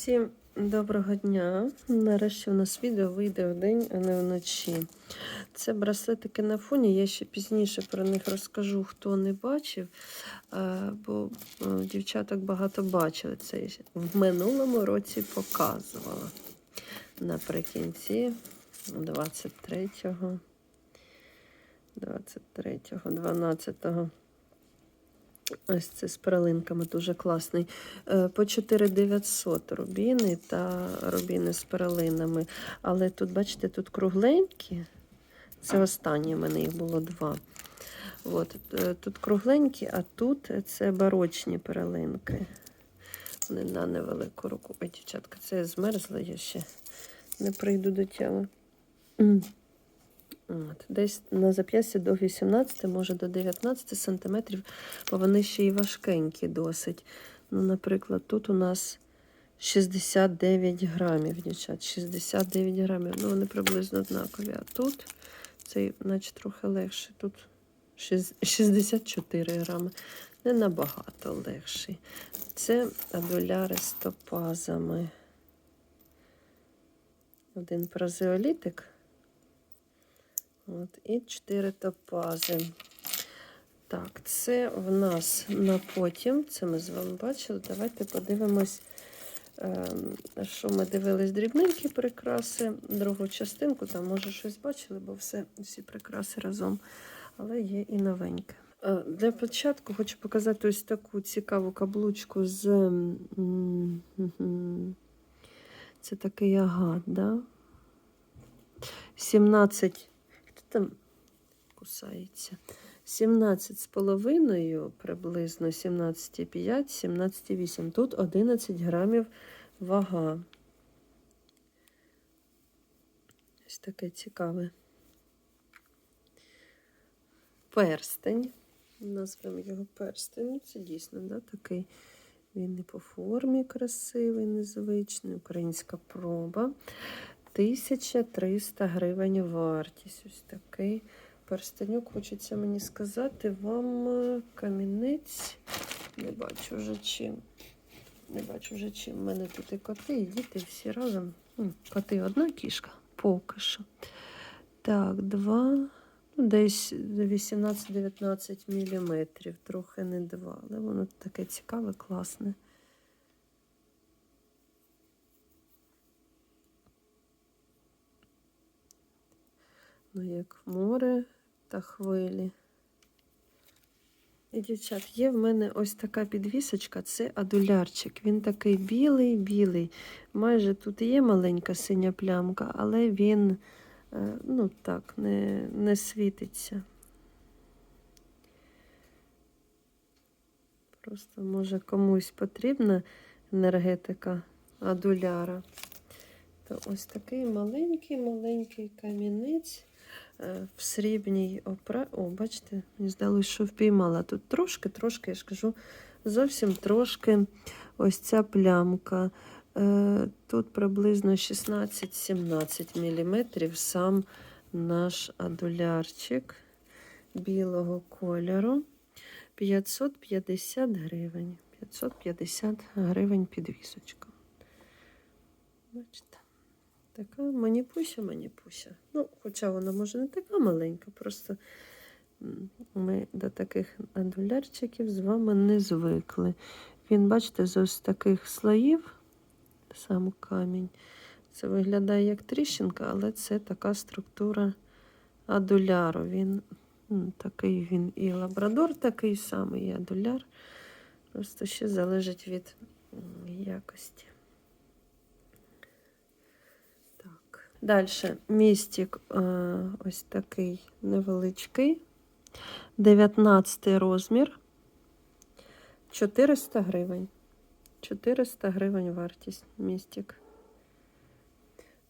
Всім доброго дня. Нарешті у нас відео вийде вдень, а не вночі. Це браслетики на фоні. Я ще пізніше про них розкажу, хто не бачив, бо дівчаток багато бачили це. В минулому році показувала. Наприкінці 23-го, 23-го, 12-го. Ось це з перелинками дуже класний. Е, По 4900 рубіни та рубіни з перелинами. Але тут, бачите, тут кругленькі. Це останні, в мене їх було два. От, е, тут кругленькі, а тут це барочні перелинки. Вони на невелику руку. Ой, дівчатка, це я змерзла, я ще не прийду до тями. От, десь на зап'ясті до 18, може до 19 сантиметрів, бо вони ще й важкенькі досить. Ну, наприклад, тут у нас 69 грамів, дівчат. 69 грамів. Ну, вони приблизно однакові. А тут цей, наче трохи легший. Тут 64 грами. Не набагато легший. Це адуляри з топазами. Один празеолітик. От, і 4 топази. Так, це в нас на потім. Це ми з вами бачили. Давайте подивимось, ем, що ми дивились дрібненькі прикраси. Другу частинку, там, може, щось бачили, бо все, всі прикраси разом. Але є і новеньке. Е, Для початку хочу показати ось таку цікаву каблучку з. Це такий агат, да? 17 Хто там кусається? 17 з половиною, приблизно 17,5, 17,8. Тут 11 грамів вага. Ось таке цікаве. Перстень. Назвемо його перстень. Це дійсно да, такий. Він і по формі красивий, незвичний. Українська проба. 1300 гривень вартість. Ось такий перстенюк. Хочеться мені сказати, вам е, камінець. Не бачу вже чим. Не бачу вже чим. У мене тут і коти, і діти всі разом. Коти одна кішка, поки що. Так, два. Ну, десь 18-19 міліметрів, трохи не два. Але воно таке цікаве, класне. Ну, як море та хвилі. І, дівчат, є в мене ось така підвісочка, це адулярчик. Він такий білий-білий. Майже тут є маленька синя плямка, але він, е, ну так, не, не світиться. Просто, може, комусь потрібна енергетика адуляра. То ось такий маленький-маленький камінець в срібній опра. О, бачите, мені здалося, що впіймала. Тут трошки-трошки, я ж кажу, зовсім трошки ось ця плямка. Е, Тут приблизно 16-17 мм сам наш адулярчик білого кольору. 550 гривень. 550 гривень підвісочка. Бачите? Така маніпуся, маніпуся. Ну, хоча вона може не така маленька, просто ми до таких адулярчиків з вами не звикли. Він, бачите, з ось таких слоїв, сам камінь. Це виглядає як тріщинка, але це така структура адуляру. Він такий він і лабрадор такий самий, і адуляр. Просто ще залежить від якості. Так. Далі містик е, ось такий невеличкий. 19 розмір. 400 гривень. 400 гривень вартість містик.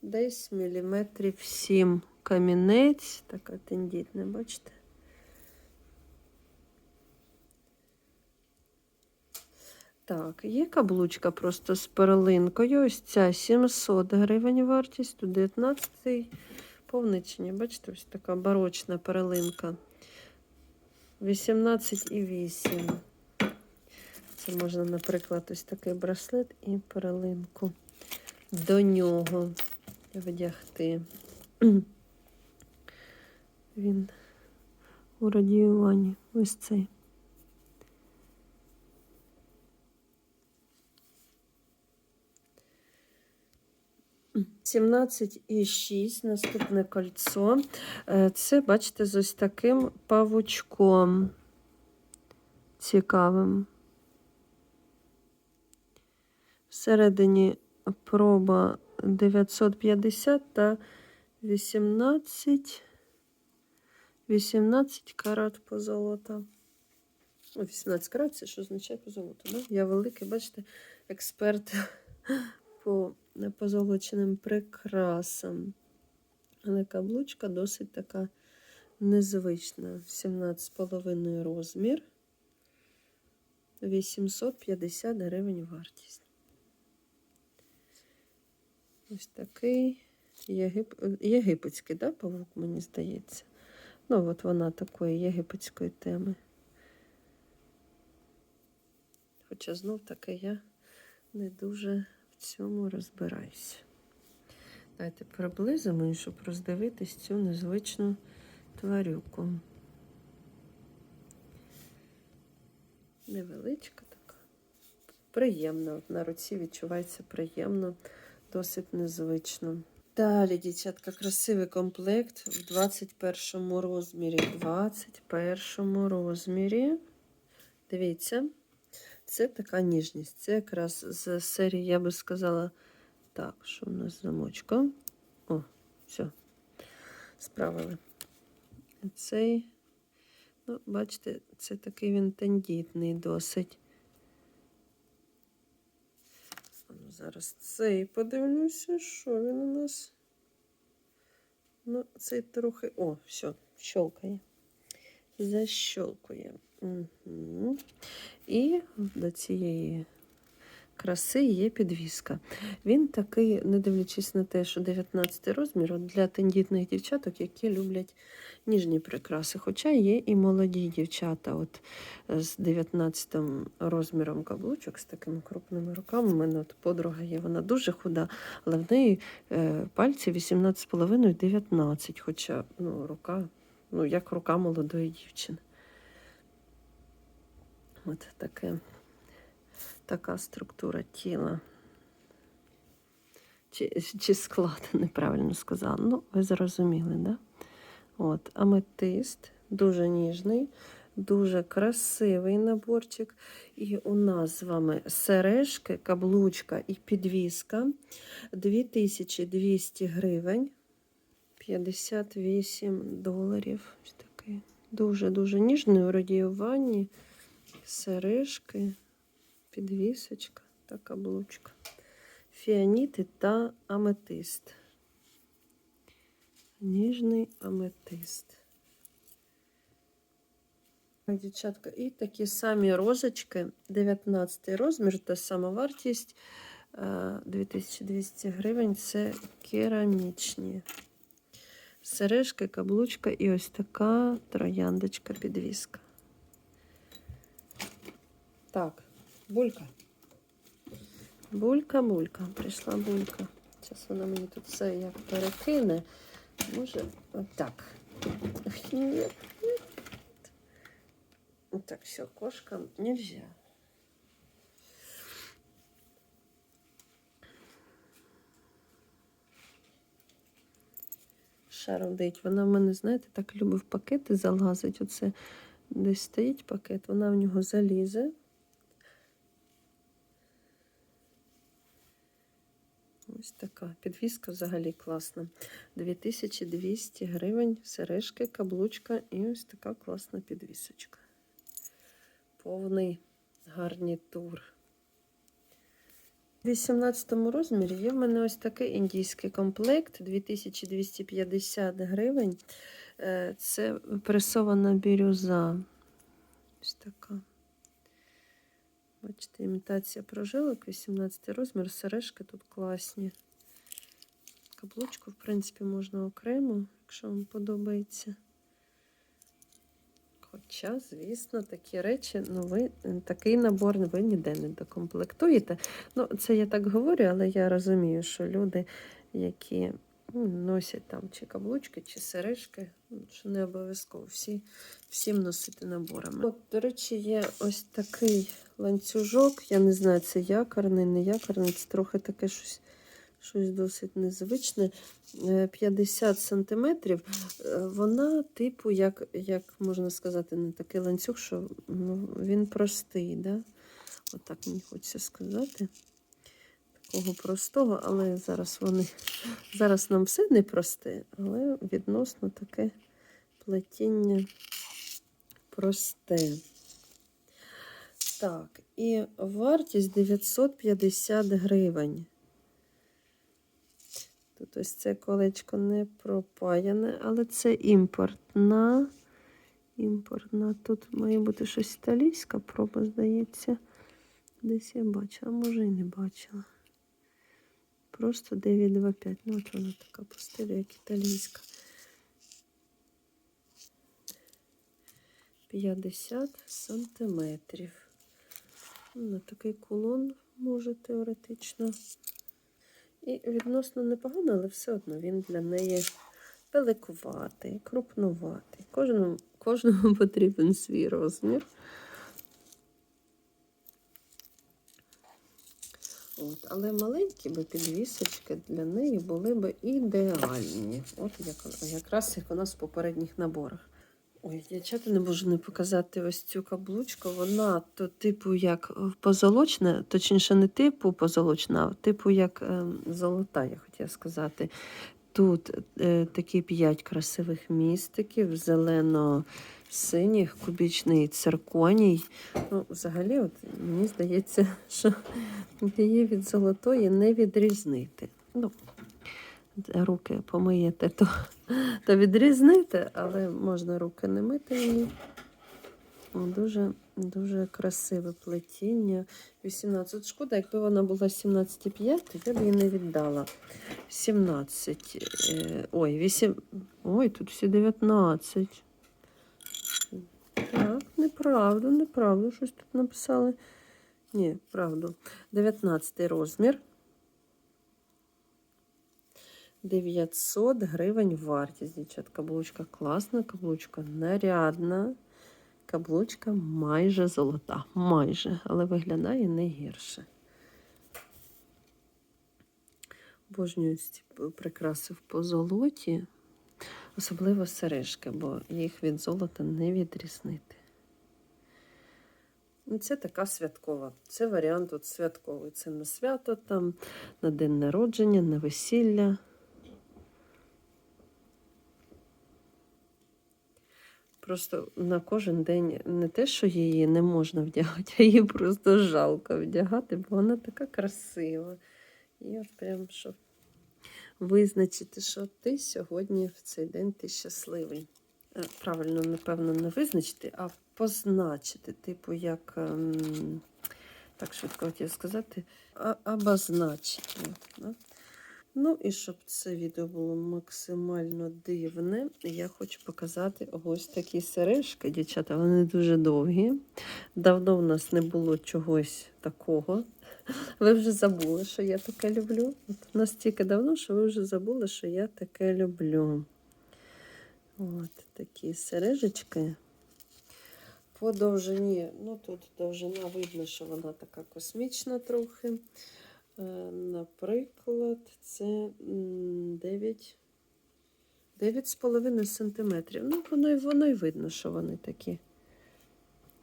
Десь міліметрів 7 камінець. Така тендітна, бачите? Так, є каблучка просто з перлинкою. Ось ця 700 гривень вартість, тут 19 повничення. Бачите, ось така барочна перлинка. 18,8. Це можна, наприклад, ось такий браслет і перелинку до нього вдягти. Він у радіюванні. Ось цей. Сімнадцять і шість. Наступне кольцо. Е, Це, бачите, з ось таким павучком цікавим. Всередині проба 950 та 18, 18 карат позолота. О, 18 карат, це що означає позолота. Да? Я великий, бачите, експерт по позолоченим прикрасам. Але каблучка досить така незвична. 17,5 розмір. 850 гривень вартість. Ось такий єгип... єгипетський, да, павук, мені здається. Ну, от вона такої єгипетської теми. Хоча знов таки я не дуже цьому розбираюся. Давайте приблизимо, щоб роздивитись цю незвичну тварюку. Невеличка така. Приємно. На руці відчувається приємно, досить незвично. Далі, дівчатка, красивий комплект в 21 розмірі. 21 розмірі. Дивіться, це така ніжність. Це якраз з серії, я би сказала, так, що у нас замочка. О, все, справили. Цей, ну, бачите, це такий він тендітний досить. Ну, Зараз цей подивлюся, що він у нас. Ну, цей трохи. О, все, щелкає. Защелкує. Угу. І до цієї краси є підвіска. Він такий, не дивлячись на те, що 19 розмір для тендітних дівчаток, які люблять ніжні прикраси. Хоча є і молоді дівчата, от з 19 розміром каблучок, з такими крупними руками. У мене от подруга є, вона дуже худа, але в неї е, пальці 18,5-19, хоча ну, рука, ну, як рука молодої дівчини. От таке, така структура тіла. Чи, чи склад, неправильно сказала. Ну, ви зрозуміли, да? От, аметист, дуже ніжний, дуже красивий наборчик. І у нас з вами сережки, каблучка і підвіска 2200 гривень, 58 доларів. Дуже-дуже ніжний у радіюванні. Сережки, підвісочка та каблучка. Фіаніти та аметист. Ніжний аметист. Дівчатка, і такі самі розочки, 19 розмір та сама вартість е, 2200 гривень. Це керамічні. Сережки, каблучка і ось така трояндочка підвіска. Так, булька. Булька, булька. Прийшла булька. Зараз вона мені тут все як перекине. Може, отак. Ох, ні. Так, все, кошкам нельзя. Шародить. Вона в мене, знаєте, так любить в пакети залазить. Оце десь стоїть пакет, вона в нього залізе. Ось така підвіска взагалі класна. 2200 гривень, сережки, каблучка і ось така класна підвісочка. Повний гарнітур. У 18 розмірі є в мене ось такий індійський комплект 2250 гривень. Е, Це пресована бірюза. Ось така. Бачите, імітація прожилок, 18 розмір, сережки тут класні. Каблучку, в принципі, можна окремо, якщо вам подобається. Хоча, звісно, такі речі, ну ви такий набор ви ніде не докомплектуєте. Ну, це я так говорю, але я розумію, що люди, які ну, носять там чи каблучки, чи сережки, ну, що не обов'язково всі, всім носити наборами. От, до речі, є ось такий ланцюжок. Я не знаю, це якорний, не якорний, це трохи таке щось. Щось досить незвичне. Е, 50 сантиметрів. Е, Вона, типу, як, як можна сказати, не такий ланцюг, що ну, він простий. Да? Отак мені хочеться сказати. Такого простого, але зараз вони. Зараз нам все не просте, але відносно таке плетіння просте. Так, і вартість 950 гривень. Тут ось це колечко не пропаяне, але це імпортна. Імпортна. Тут має бути щось італійська проба, здається. Десь я бачила, а може і не бачила. Просто 925. Ну, от вона така по як італійська. 50 сантиметрів. На такий кулон може теоретично. І відносно непогано, але все одно він для неї великуватий, крупнуватий. Кожному, кожному потрібен свій розмір. От, але маленькі би підвісочки для неї були б ідеальні. От як, якраз як у нас в попередніх наборах. Ой, дівчата не можу не показати ось цю каблучку. Вона то типу як позолочна, точніше, не типу позолочна, а типу як ем, золота, я хотіла сказати. Тут е, такі п'ять красивих містиків, зелено-синіх, кубічний цирконій. Ну, взагалі, от, мені здається, що її від золотої не відрізнити. Ну, руки помиєте, то, то відрізните, але можна руки не мити. Дуже, дуже красиве плетіння. 18. Шкода, якби вона була 17,5, то я б її не віддала. 17. е, Ой, 8. Ой, тут всі 19. Так, неправда, неправда. Щось тут написали. Ні, правду. 19 розмір. 900 гривень вартість, дівчат. Каблучка класна, каблучка нарядна. Каблучка майже золота. Майже, але виглядає не гірше. Обожнюю ці прикраси в позолоті, особливо сережки, бо їх від золота не відрізнити. Це така святкова. Це варіант от святковий. Це на свято, там, на день народження, на весілля. Просто на кожен день не те, що її не можна вдягати, а її просто жалко вдягати, бо вона така красива. І от прям щоб визначити, що ти сьогодні в цей день ти щасливий. Е, Правильно, напевно, не визначити, а позначити, типу, як. ем, Так швидко хотіла сказати, обозначити. Ну і щоб це відео було максимально дивне, я хочу показати ось такі сережки, дівчата. Вони дуже довгі. Давно в нас не було чогось такого. Ви вже забули, що я таке люблю. От настільки давно, що ви вже забули, що я таке люблю. От такі сережечки. По довжині, ну тут довжина видно, що вона така космічна трохи. Е, Наприклад, це 9, 9,5 сантиметрів. Ну, воно, воно й видно, що вони такі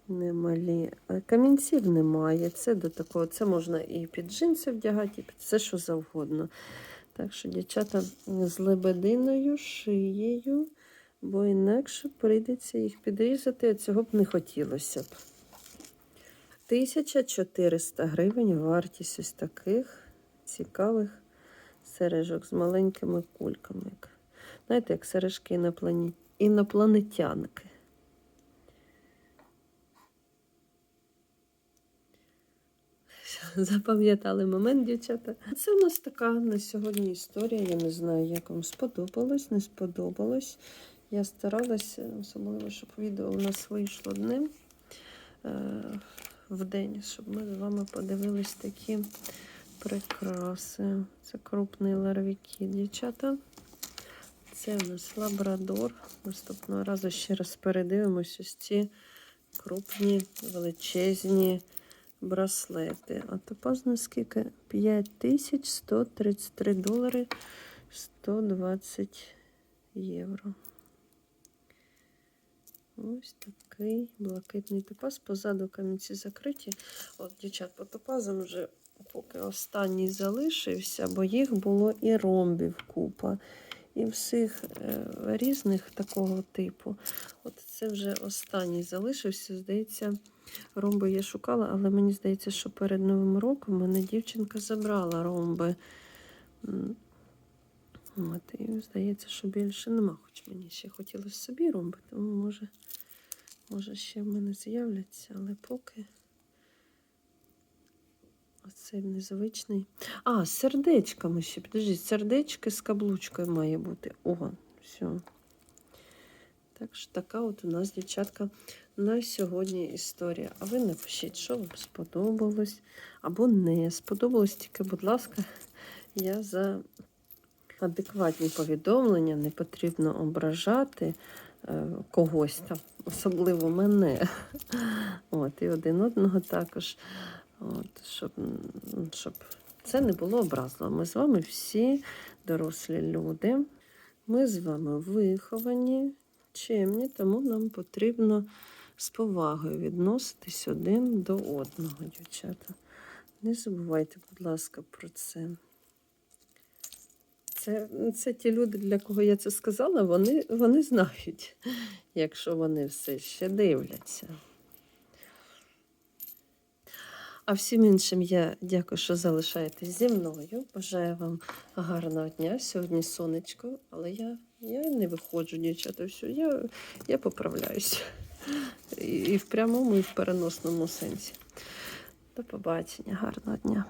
немалі. А Камінців немає. Це до такого, це можна і під джинси вдягати, і під все, що завгодно. Так що, дівчата, з лебединою, шиєю, бо інакше прийдеться їх підрізати, а цього б не хотілося б. 1400 гривень вартість ось таких цікавих сережок з маленькими кульками. Знаєте, як сережки інопланетянки. Запам'ятали момент, дівчата. Це у нас така на сьогодні історія. Я не знаю, як вам сподобалось, не сподобалось. Я старалася, особливо, щоб відео у нас вийшло днем е, в день, щоб ми з вами подивились такі прикраси. Це крупний ларвіки, дівчата. Це у нас лабрадор. Наступного разу ще раз передивимося ось ці крупні, величезні браслети. А топаз на скільки? 5133 долари 120 євро. Ось такий блакитний топаз. Позаду камінці закриті. От, дівчат, по топазам вже поки останній залишився, бо їх було і ромбів купа. І всіх е, різних такого типу. От це вже останній залишився. Здається, ромби я шукала, але мені здається, що перед Новим роком мене дівчинка забрала ромби. От, і здається, що більше нема. Хоч мені ще хотілося собі ромби, тому може, може ще в мене з'являться, але поки. Оцей незвичний. А, з сердечками ще. Підождіть, сердечки з каблучкою має бути. О, все. Так що така от у нас, дівчатка, на сьогодні історія. А ви напишіть, що вам сподобалось або не сподобалось. Тільки, будь ласка, я за адекватні повідомлення, не потрібно ображати когось там, особливо мене. От, і один одного також. От, щоб, щоб це не було образливо. Ми з вами всі дорослі люди. Ми з вами виховані, чемні, тому нам потрібно з повагою відноситись один до одного, дівчата. Не забувайте, будь ласка, про це. Це, це ті люди, для кого я це сказала, вони, вони знають, якщо вони все ще дивляться. А всім іншим я дякую, що залишаєтесь зі мною. Бажаю вам гарного дня. Сьогодні сонечко, але я, я не виходжу, дівчата. Все, я, я поправляюся. І, і в прямому, і в переносному сенсі. До побачення, гарного дня.